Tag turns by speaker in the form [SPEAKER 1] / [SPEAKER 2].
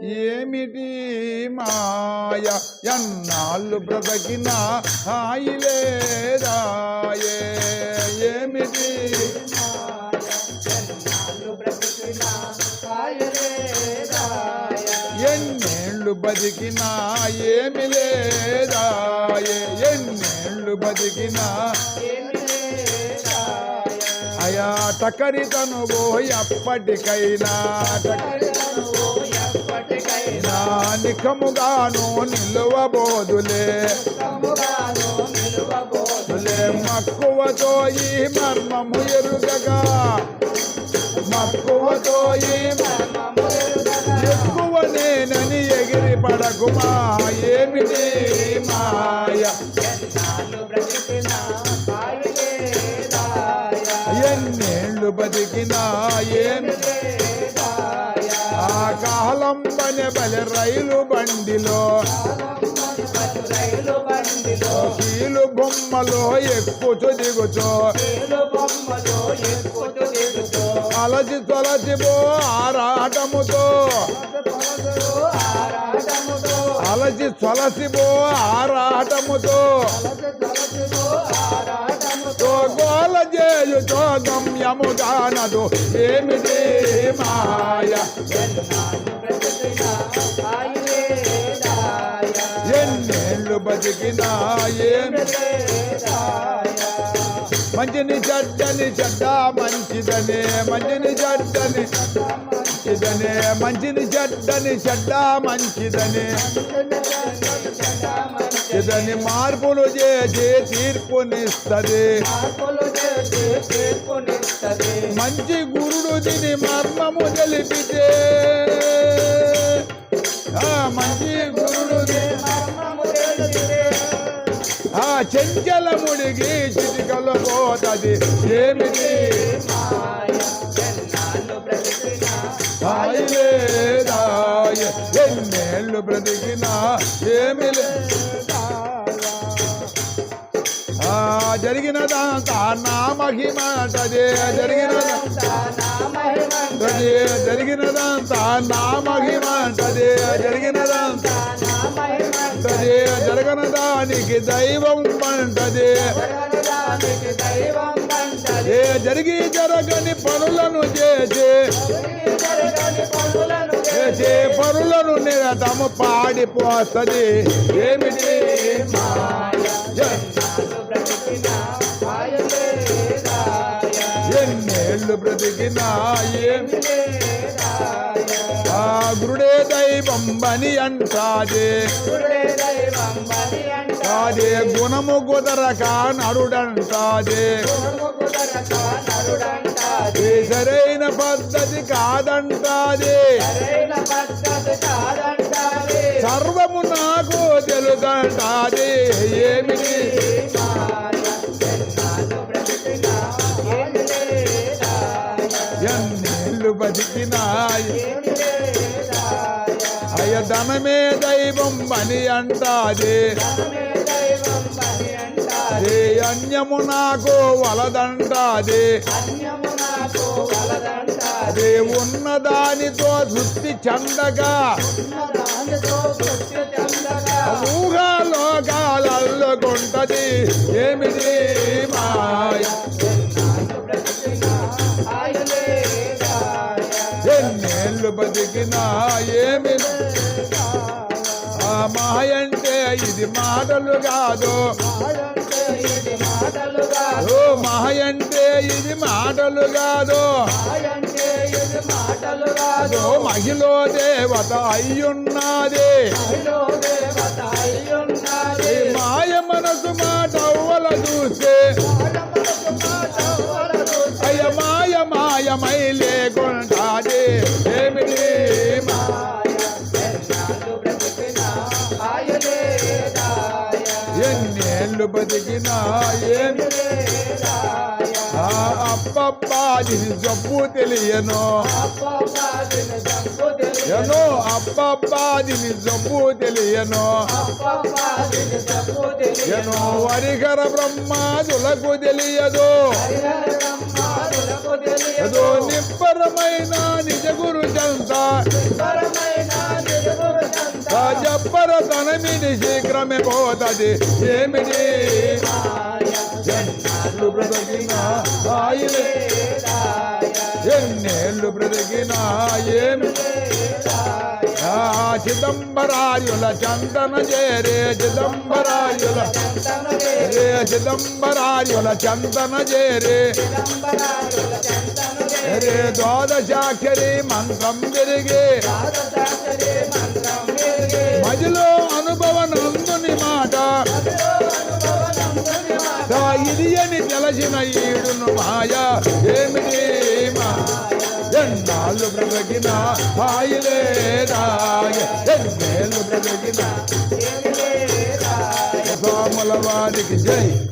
[SPEAKER 1] ఏమిటి మాయ? ఎన్నాళ్ళు బ్రతకిన హాయి లేదాయే. ఏమిటి ఎన్నేళ్ళు బతికినా ఏమి లేదాయే. ఎన్నేళ్ళు బతికినా అయా టకరితను పోయి అప్పటికైనా టకరితను నిఖముగాను నిలువబోదులే. మక్కువతో ఈ మర్మము ఎరుగగా. మక్కువతో ఈ ఎక్కువ నేనని ఎగిరి పడకుమా ఏమిటి మాయ? ఎన్నేళ్ళు బతికినా ఏమి ఆ కాలం బలె బలె రైలు బండిలో. కీలు బొమ్మలో ఎక్కుచు దిగుచో అలసి తొలసిపో ఆరాటముతో. అలసి తొలసిపో ఆరాటముతో. తో గోల చేయుతో గమ్యముగానదు ఏమిటి మాయ? మంచిని చెడ్డని చెడ్డ మంచిదనే మంచిని చెడ్డని మంచిదనే మంచిని చెడ్డని చెడ్డ మంచిదనే. ఇదని మార్పులు చేసి తీర్పునిస్తుంది. మంచి గురుడు దీని మర్మము తెలిపితే. మంచి గురుడు ఆ చెంచలముడికి చిటికలు పోతది. ఏమిటి? హాయి ఎన్నేళ్ళు బ్రతికినా? ఏమి జరిగినదంతా నా మహిమంటదే జరిగినదంతా జరిగినదంతా నా మహిమంటదే జరిగినదంతా తదే జరగనదానికి దైవం పంటదే ఏ జరిగి జరగని పనులను చేసి చేసే పనులను నిరతము పాడిపోతుంది. ఏమిటి? ఎన్నేళ్ళు బ్రతికినా ఏమి దైవం బని అంటాదే. కాదే గుణము కుదరక నరుడంటాదే. సరైన పద్ధతి కాదంటాదే. సర్వము నాకు తెలుదంటాదే. ఏమిటి? ఎన్నేళ్ళు బతికినాయి. ధనమే దైవం అని అంటాదే. ఏ అన్యము నాకు వలదంటాదే. అదే ఉన్నదానితో దృష్టి తృప్తి చెందగా. ఊహాలోకాలల్లుకుంటది. ఏమిటి మాయ? ఎన్నేళ్ళు బతికినా ఏమి ఆ మాయంటే ఇది మాటలు కాదు. ఓ మాయంటే ఇది మాటలు కాదు. మహిళ దేవత అయ్యున్నది. బతికినా ఏమి ఆ అబ్బబ్బా దీని జబ్బు తెలియను. ఎనో అబ్బబ్బా దీని జబ్బు తెలియను. ఎనో హరిహర బ్రహ్మాదులకు తెలియదు. ఏదో నిబ్బరమైన నిజ గురు జంత చిదంబరతనమిది శీఘ్రమే పోతది. ఏమిటి? ఎన్నేళ్ళు బ్రతికినా ఆయులే. ఎన్నేళ్ళు బ్రతికినా ఏమి? చిదంబరాయుల చందన చేరే చిదంబరాయుల. చిదంబరాయుల చందన చేరే. రే ద్వాదశాక్షరి మంత్రం తిరిగి మదిలో అనుభవ నందుని మాట. ఇది అని తెలసిన ఈడును మాయ. ఏమిటి ఎన్నాళ్ళు బ్రతికిన హాయిలేదాయ ఎన్నేళ్ళు బ్రతికిన? స్వాముల వారికి జై.